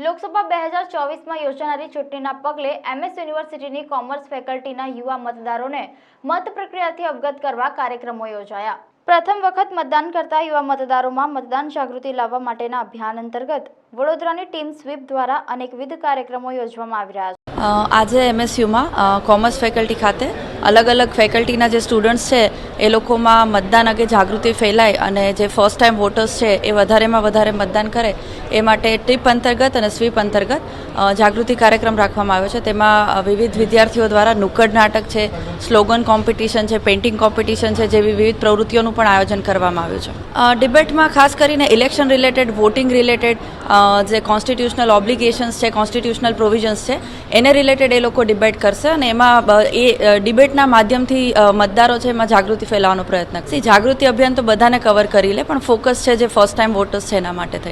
લોકસભા બે હજાર ચોવીસમાં યોજાનારી ચૂંટણીના પગલે એમએસ યુનિવર્સિટીની કોમર્સ ફેકલ્ટીના યુવા મતદારોને મત પ્રક્રિયાથી અવગત કરવા કાર્યક્રમો યોજાયા. પ્રથમ વખત મતદાન કરતા યુવા મતદારોમાં મતદાન જાગૃતિ લાવવા માટેના અભિયાન અંતર્ગત વડોદરાની ટીમ સ્વીપ દ્વારા અનેકવિધ કાર્યક્રમો યોજવામાં આવી રહ્યા છે આજે એમએસયુમાં કોમર્સ ફેકલ્ટી ખાતે અલગ અલગ ફેકલ્ટીના જે સ્ટુડન્ટ્સ છે, એ લોકોમાં મતદાન અંગે જાગૃતિ ફેલાય અને જે ફર્સ્ટ ટાઈમ વોટર્સ છે, એ વધારેમાં વધારે મતદાન કરે, એ માટે ટ્રીપ અંતર્ગત અને સ્વીપ અંતર્ગત જાગૃતિ કાર્યક્રમ રાખવામાં આવ્યો છે. તેમાં વિવિધ વિદ્યાર્થીઓ દ્વારા નુક્કડ નાટક છે સ્લોગન કોમ્પિટિશન છે પેઇન્ટિંગ કોમ્પિટિશન છે, જેવી વિવિધ પ્રવૃત્તિઓનું પણ આયોજન કરવામાં આવ્યું છે. ડિબેટમાં ખાસ કરીને ઇલેક્શન રિલેટેડ વોટિંગ રિલેટેડ જે કોન્સ્ટિટ્યુશનલ ઓબ્લિગેશન્સ છે કોન્સ્ટિટ્યુશનલ પ્રોવિઝન્સ છે, એને રિલેટેડ એ લોકો ડિબેટ કરશે અને એમાં એ ડિબેટના માધ્યમથી મતદારો છે એમાં જાગૃતિ ફેલાવવાનો પ્રયત્ન કરશે. જાગૃતિ અભિયાન તો બધાને કવર કરી લે, પણ ફોકસ છે જે ફર્સ્ટ ટાઈમ વોટર્સ છે એના માટે થઈને.